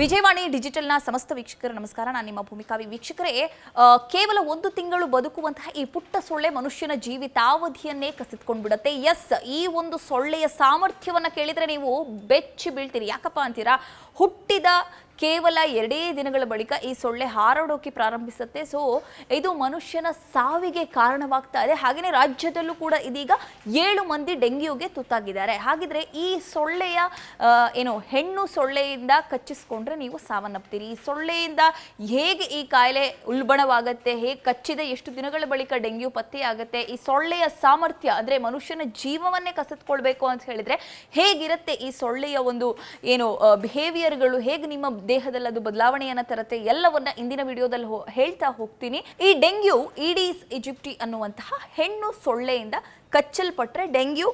ವಿಜಯವಾಣಿ ಡಿಜಿಟಲ್ನ ಸಮಸ್ತ ವೀಕ್ಷಕರು ನಮಸ್ಕಾರ. ನಾನು ನಿಮ್ಮ ಭೂಮಿಕಾವಿ ವೀಕ್ಷಕರೇ. ಕೇವಲ ಒಂದು ತಿಂಗಳು ಬದುಕುವಂತಹ ಈ ಪುಟ್ಟ ಸೊಳ್ಳೆ ಮನುಷ್ಯನ ಜೀವಿತಾವಧಿಯನ್ನೇ ಕಸಿತ್ಕೊಂಡು ಬಿಡುತ್ತೆ ಎಸ್, ಈ ಒಂದು ಸೊಳ್ಳೆಯ ಸಾಮರ್ಥ್ಯವನ್ನು ಕೇಳಿದರೆ ನೀವು ಬೆಚ್ಚಿ ಬೀಳ್ತೀರಿ. ಯಾಕಪ್ಪ ಅಂತೀರಾ? ಹುಟ್ಟಿದ ಕೇವಲ ಎರಡೇ ದಿನಗಳ ಬಳಿಕ ಈ ಸೊಳ್ಳೆ ಹಾರಾಡೋಕೆ ಪ್ರಾರಂಭಿಸುತ್ತೆ. ಸೊ ಇದು ಮನುಷ್ಯನ ಸಾವಿಗೆ ಕಾರಣವಾಗ್ತಾ ಇದೆ. ಹಾಗೆಯೇ ರಾಜ್ಯದಲ್ಲೂ ಕೂಡ ಇದೀಗ ಏಳು ಮಂದಿ ಡೆಂಗ್ಯೂಗೆ ತುತ್ತಾಗಿದ್ದಾರೆ. ಹಾಗಿದ್ರೆ ಈ ಸೊಳ್ಳೆಯ ಏನು ಹೆಣ್ಣು ಸೊಳ್ಳೆಯಿಂದ ಕಚ್ಚಿಸ್ಕೊಂಡ್ರೆ ನೀವು ಸಾವನ್ನಪ್ತೀರಿ. ಈ ಸೊಳ್ಳೆಯಿಂದ ಹೇಗೆ ಈ ಕಾಯಿಲೆ ಉಲ್ಬಣವಾಗುತ್ತೆ, ಹೇಗೆ ಕಚ್ಚಿದ, ಎಷ್ಟು ದಿನಗಳ ಬಳಿಕ ಡೆಂಗ್ಯೂ ಪತ್ತೆಯಾಗುತ್ತೆ, ಈ ಸೊಳ್ಳೆಯ ಸಾಮರ್ಥ್ಯ, ಅಂದ್ರೆ ಮನುಷ್ಯನ ಜೀವವನ್ನೇ ಕಸತ್ಕೊಳ್ಬೇಕು ಅಂತ ಹೇಳಿದ್ರೆ ಹೇಗಿರುತ್ತೆ ಈ ಸೊಳ್ಳೆಯ ಒಂದು, ಏನು ಬಿಹೇವಿಯರ್ಗಳು ಹೇಗೆ ನಿಮ್ಮ ದೇಹದಲ್ಲಿ ಅದು ಬದಲಾವಣೆಯನ್ನ ತರುತ್ತೆ, ಎಲ್ಲವನ್ನ ಇಂದಿನ ವಿಡಿಯೋದಲ್ಲಿ ಹೇಳ್ತಾ ಹೋಗ್ತೀನಿ. ಈ ಡೆಂಗ್ಯೂ ಈಡೀಸ್ ಇಜಿಪ್ಟಿ ಅನ್ನುವಂತಹ ಹೆಣ್ಣು ಸೊಳ್ಳೆಯಿಂದ ಕಚ್ಚಲ್ಪಟ್ರೆ ಡೆಂಗ್ಯೂ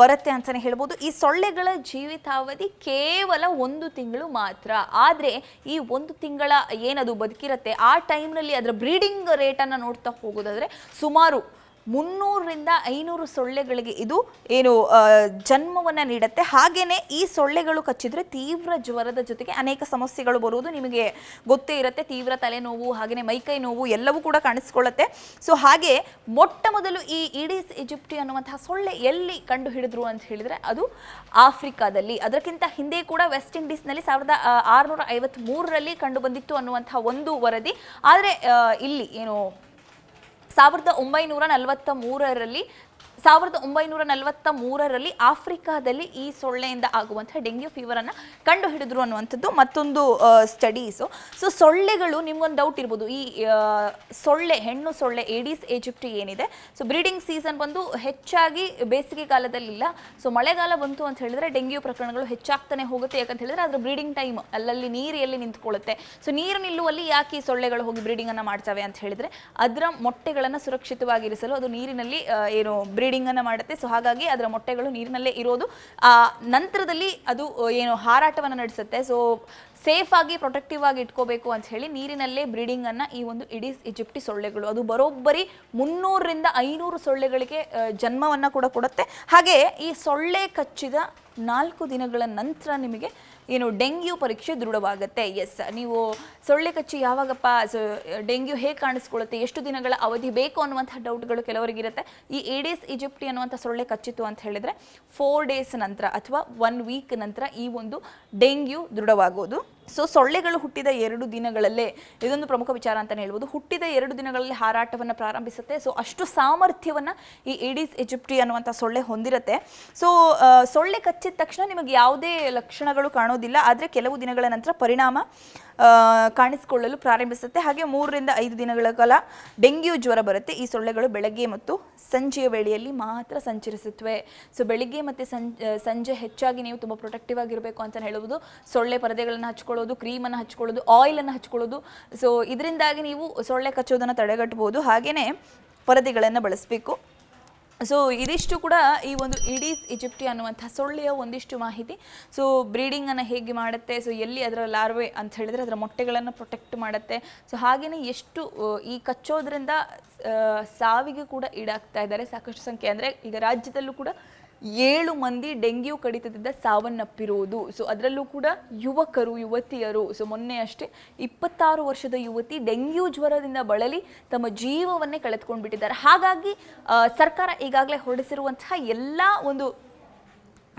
ಬರುತ್ತೆ ಅಂತಲೇ ಹೇಳ್ಬೋದು. ಈ ಸೊಳ್ಳೆಗಳ ಜೀವಿತಾವಧಿ ಕೇವಲ ಒಂದು ತಿಂಗಳು ಮಾತ್ರ. ಆದರೆ ಈ ಒಂದು ತಿಂಗಳ ಏನದು ಬದುಕಿರುತ್ತೆ, ಆ ಟೈಮ್ನಲ್ಲಿ ಅದರ ಬ್ರೀಡಿಂಗ್ ರೇಟನ್ನು ನೋಡ್ತಾ ಹೋಗೋದಾದರೆ ಸುಮಾರು ಮುನ್ನೂರರಿಂದ ಐನೂರು ಸೊಳ್ಳೆಗಳಿಗೆ ಇದು ಏನು ಜನ್ಮವನ್ನು ನೀಡುತ್ತೆ. ಹಾಗೆಯೇ ಈ ಸೊಳ್ಳೆಗಳು ಕಚ್ಚಿದ್ರೆ ತೀವ್ರ ಜ್ವರದ ಜೊತೆಗೆ ಅನೇಕ ಸಮಸ್ಯೆಗಳು ಬರುವುದು ನಿಮಗೆ ಗೊತ್ತೇ ಇರುತ್ತೆ. ತೀವ್ರ ತಲೆನೋವು ಹಾಗೆಯೇ ಮೈಕೈ ನೋವು ಎಲ್ಲವೂ ಕೂಡ ಕಾಣಿಸ್ಕೊಳ್ಳುತ್ತೆ. ಸೊ ಹಾಗೆ ಮೊಟ್ಟ ಮೊದಲು ಈ ಇಡೀಸ್ ಈಜಿಪ್ಟಿ ಅನ್ನುವಂತಹ ಸೊಳ್ಳೆ ಎಲ್ಲಿ ಕಂಡು ಹಿಡಿದ್ರು ಅಂತ ಹೇಳಿದರೆ ಅದು ಆಫ್ರಿಕಾದಲ್ಲಿ. ಅದಕ್ಕಿಂತ ಹಿಂದೆ ಕೂಡ ವೆಸ್ಟ್ ಇಂಡೀಸ್ನಲ್ಲಿ ಸಾವಿರದ ಆರುನೂರ ಐವತ್ತ್ ಮೂರರಲ್ಲಿ ಕಂಡು ಬಂದಿತ್ತು ಅನ್ನುವಂತಹ ಒಂದು ವರದಿ. ಆದರೆ ಇಲ್ಲಿ ಏನು ಸಾವಿರದ ಒಂಬೈನೂರ ನಲವತ್ತ ಮೂರರಲ್ಲಿ ಸಾವಿರದ ಒಂಬೈನೂರ ನಲವತ್ತ ಮೂರರಲ್ಲಿ ಆಫ್ರಿಕಾದಲ್ಲಿ ಈ ಸೊಳ್ಳೆಯಿಂದ ಆಗುವಂತಹ ಡೆಂಗ್ಯೂ ಅನ್ನ ಕಂಡು ಹಿಡಿದ್ರು ಅನ್ನುವಂಥದ್ದು ಮತ್ತೊಂದು ಸ್ಟಡೀಸು ಸೊ ಸೊಳ್ಳೆಗಳು ನಿಮ್ಗೊಂದು ಡೌಟ್ ಇರ್ಬೋದು. ಈ ಸೊಳ್ಳೆ, ಹೆಣ್ಣು ಸೊಳ್ಳೆ ಏಡಿಸ್ ಏಜಿಪ್ಟಿ ಏನಿದೆ? ಸೊ ಬ್ರೀಡಿಂಗ್ ಸೀಸನ್ ಬಂದು ಹೆಚ್ಚಾಗಿ ಬೇಸಿಗೆ ಕಾಲದಲ್ಲಿಲ್ಲ. ಸೊ ಮಳೆಗಾಲ ಬಂತು ಅಂತ ಹೇಳಿದ್ರೆ ಡೆಂಗ್ಯೂ ಪ್ರಕರಣಗಳು ಹೆಚ್ಚಾಗ್ತಾನೆ ಹೋಗುತ್ತೆ. ಯಾಕಂತ ಹೇಳಿದ್ರೆ ಅದ್ರ ಬ್ರೀಡಿಂಗ್ ಟೈಮ್ ಅಲ್ಲಲ್ಲಿ ನೀರು ಎಲ್ಲಿ ನಿಂತ್ಕೊಳ್ಳುತ್ತೆ. ಸೊ ನೀರು ನಿಲ್ಲುವಲ್ಲಿ ಯಾಕೆ ಈ ಸೊಳ್ಳೆಗಳು ಹೋಗಿ ಬ್ರೀಡಿಂಗ್ ಅನ್ನ ಮಾಡ್ತವೆ ಅಂತ ಹೇಳಿದ್ರೆ ಅದರ ಮೊಟ್ಟೆಗಳನ್ನು ಸುರಕ್ಷಿತವಾಗಿರಿಸಲು ಅದು ನೀರಿನಲ್ಲಿ ಏನು ಬ್ರೀಡಿಂಗ್ ಅನ್ನ ಮಾಡುತ್ತೆ. ಸೊ ಹಾಗಾಗಿ ಅದರ ಮೊಟ್ಟೆಗಳು ನೀರಿನಲ್ಲೇ ಇರೋದು. ಆ ನಂತರದಲ್ಲಿ ಅದು, ಏನು ಹಾರಾಟವನ್ನು ನಡೆಸುತ್ತೆ. ಸೊ ಸೇಫ್ ಆಗಿ ಪ್ರೊಟೆಕ್ಟಿವ್ ಆಗಿ ಇಟ್ಕೋಬೇಕು ಅಂತ ಹೇಳಿ ನೀರಿನಲ್ಲೇ ಬ್ರೀಡಿಂಗ್ ಅನ್ನ ಈ ಒಂದು ಇಡೀಸ್ ಈಜಿಪ್ಟಿ ಸೊಳ್ಳೆಗಳು. ಅದು ಬರೋಬ್ಬರಿ ಮುನ್ನೂರರಿಂದ ಐನೂರು ಸೊಳ್ಳೆಗಳಿಗೆ ಜನ್ಮವನ್ನು ಕೂಡ ಕೊಡುತ್ತೆ. ಹಾಗೆ ಈ ಸೊಳ್ಳೆ ಕಚ್ಚಿದ ನಾಲ್ಕು ದಿನಗಳ ನಂತರ ನಿಮಗೆ ಏನು ಡೆಂಗ್ಯೂ ಪರೀಕ್ಷೆ ದೃಢವಾಗುತ್ತೆ. ಎಸ್ ನೀವು ಸೊಳ್ಳೆ ಕಚ್ಚಿ ಯಾವಾಗಪ್ಪ ಡೆಂಗ್ಯೂ ಹೇಗೆ ಕಾಣಿಸ್ಕೊಳ್ಳುತ್ತೆ, ಎಷ್ಟು ದಿನಗಳ ಅವಧಿ ಬೇಕು ಅನ್ನುವಂಥ ಡೌಟ್ಗಳು ಕೆಲವರಿಗಿರುತ್ತೆ. ಈ ಏಡಿಸ್ ಈಜಿಪ್ಟಿ ಅನ್ನುವಂಥ ಸೊಳ್ಳೆ ಕಚ್ಚಿತು ಅಂತ ಹೇಳಿದರೆ ಫೋರ್ ಡೇಸ್ ನಂತರ ಅಥವಾ ಒನ್ ವೀಕ್ ನಂತರ ಈ ಒಂದು ಡೆಂಗ್ಯೂ ದೃಢವಾಗೋದು. ಸೊ ಸೊಳ್ಳೆಗಳು ಹುಟ್ಟಿದ ಎರಡು ದಿನಗಳಲ್ಲೇ, ಇದೊಂದು ಪ್ರಮುಖ ವಿಚಾರ ಅಂತಲೇ ಹೇಳ್ಬೋದು, ಹುಟ್ಟಿದ ಎರಡು ದಿನಗಳಲ್ಲಿ ಹಾರಾಟವನ್ನು ಪ್ರಾರಂಭಿಸುತ್ತೆ. ಸೊ ಅಷ್ಟು ಸಾಮರ್ಥ್ಯವನ್ನು ಈ ಏಡೀಸ್ ಎಜಿಪ್ಟಿ ಅನ್ನುವಂಥ ಸೊಳ್ಳೆ ಹೊಂದಿರುತ್ತೆ. ಸೊ ಸೊಳ್ಳೆ ಕಚ್ಚಿದ ತಕ್ಷಣ ನಿಮಗೆ ಯಾವುದೇ ಲಕ್ಷಣಗಳು ಕಾಣೋದಿಲ್ಲ, ಆದರೆ ಕೆಲವು ದಿನಗಳ ನಂತರ ಪರಿಣಾಮ ಕಾಣಿಸಿಕೊಳ್ಳಲು ಪ್ರಾರಂಭಿಸುತ್ತೆ. ಹಾಗೆ ಮೂರರಿಂದ ಐದು ದಿನಗಳ ಕಾಲ ಡೆಂಗ್ಯೂ ಜ್ವರ ಬರುತ್ತೆ. ಈ ಸೊಳ್ಳೆಗಳು ಬೆಳಗ್ಗೆ ಮತ್ತು ಸಂಜೆಯ ವೇಳೆಯಲ್ಲಿ ಮಾತ್ರ ಸಂಚರಿಸುತ್ತವೆ. ಸೊ ಬೆಳಿಗ್ಗೆ ಮತ್ತು ಸಂಜೆ ಹೆಚ್ಚಾಗಿ ನೀವು ತುಂಬ ಪ್ರೊಟೆಕ್ಟಿವ್ ಆಗಿರಬೇಕು ಅಂತ ಹೇಳುವುದು. ಸೊಳ್ಳೆ ಪರದೆಗಳನ್ನು ಹಚ್ಕೊಳ್ಳೋದು ಕ್ರೀಮನ್ನು ಹಚ್ಕೊಳ್ಳೋದು ಆಯಿಲನ್ನು ಹಚ್ಕೊಳ್ಳೋದು. ಸೊ ಇದರಿಂದಾಗಿ ನೀವು ಸೊಳ್ಳೆ ಕಚ್ಚೋದನ್ನು ತಡೆಗಟ್ಟಬಹುದು ಹಾಗೆಯೇ ಪರದೆಗಳನ್ನು ಬಳಸಬೇಕು. ಸೊ ಇದಿಷ್ಟು ಕೂಡ ಈ ಒಂದು ಇಡೀಸ್ ಈಜಿಪ್ಟಿ ಅನ್ನುವಂಥ ಸೊಳ್ಳೆಯ ಒಂದಿಷ್ಟು ಮಾಹಿತಿ. ಸೊ ಬ್ರೀಡಿಂಗನ್ನು ಹೇಗೆ ಮಾಡುತ್ತೆ? ಸೊ ಎಲ್ಲಿ ಅದರ ಲಾರ್ವೆ ಅಂತ ಹೇಳಿದ್ರೆ ಅದರ ಮೊಟ್ಟೆಗಳನ್ನು ಪ್ರೊಟೆಕ್ಟ್ ಮಾಡುತ್ತೆ. ಸೊ ಹಾಗೆಯೇ ಎಷ್ಟು ಈ ಕಚ್ಚೋದ್ರಿಂದ ಸಾವಿಗೆ ಕೂಡ ಈಡಾಗ್ತಾ ಇದ್ದಾರೆ. ಸಾಕಷ್ಟು ಸಂಖ್ಯೆ ಅಂದರೆ ಈಗ ರಾಜ್ಯದಲ್ಲೂ ಕೂಡ ಏಳು ಮಂದಿ ಡೆಂಗ್ಯೂ ಕಡಿತದಿಂದ ಸಾವನ್ನಪ್ಪಿರುವುದು ಸೊ ಅದರಲ್ಲೂ ಕೂಡ ಯುವಕರು, ಯುವತಿಯರು ಸೊ ಮೊನ್ನೆ ಅಷ್ಟೇ ಇಪ್ಪತ್ತಾರು ವರ್ಷದ ಯುವತಿ ಡೆಂಗ್ಯೂ ಜ್ವರದಿಂದ ಬಳಲಿ ತಮ್ಮ ಜೀವವನ್ನೇ ಕಳೆದುಕೊಂಡು ಬಿಟ್ಟಿದ್ದಾರೆ ಹಾಗಾಗಿ ಸರ್ಕಾರ ಈಗಾಗಲೇ ಹೊರಡಿಸಿರುವಂತಹ ಎಲ್ಲ ಒಂದು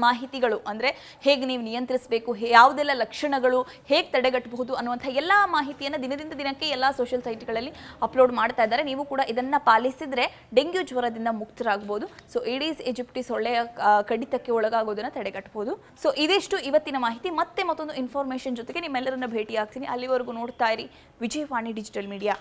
ಮಾಹಿತಿಗಳು ಅಂದರೆ ಹೇಗೆ ನೀವು ನಿಯಂತ್ರಿಸಬೇಕು ಯಾವುದೆಲ್ಲ ಲಕ್ಷಣಗಳು ಹೇಗೆ ತಡೆಗಟ್ಟಬಹುದು ಅನ್ನುವಂಥ ಎಲ್ಲ ಮಾಹಿತಿಯನ್ನು ದಿನದಿಂದ ದಿನಕ್ಕೆ ಎಲ್ಲ ಸೋಷಿಯಲ್ ಸೈಟ್ಗಳಲ್ಲಿ ಅಪ್ಲೋಡ್ ಮಾಡ್ತಾ ಇದ್ದಾರೆ. ನೀವು ಕೂಡ ಇದನ್ನು ಪಾಲಿಸಿದರೆ ಡೆಂಗ್ಯೂ ಜ್ವರದಿಂದ ಮುಕ್ತರಾಗ್ಬೋದು. ಸೊ ಏಡೀಸ್ ಈಜಿಪ್ಟಿ ಒಳ್ಳೆಯ ಕಡಿತಕ್ಕೆ ಒಳಗಾಗೋದನ್ನು ತಡೆಗಟ್ಟಬಹುದು. ಸೊ ಇದಿಷ್ಟು ಇವತ್ತಿನ ಮಾಹಿತಿ. ಮತ್ತೆ ಮತ್ತೊಂದು ಇನ್ಫಾರ್ಮೇಷನ್ ಜೊತೆಗೆ ನಿಮ್ಮೆಲ್ಲರನ್ನ ಭೇಟಿ ಆಗ್ತೀನಿ ಅಲ್ಲಿವರೆಗೂ ನೋಡ್ತಾ ಇರಿ ವಿಜಯವಾಣಿ ಡಿಜಿಟಲ್ ಮೀಡಿಯಾ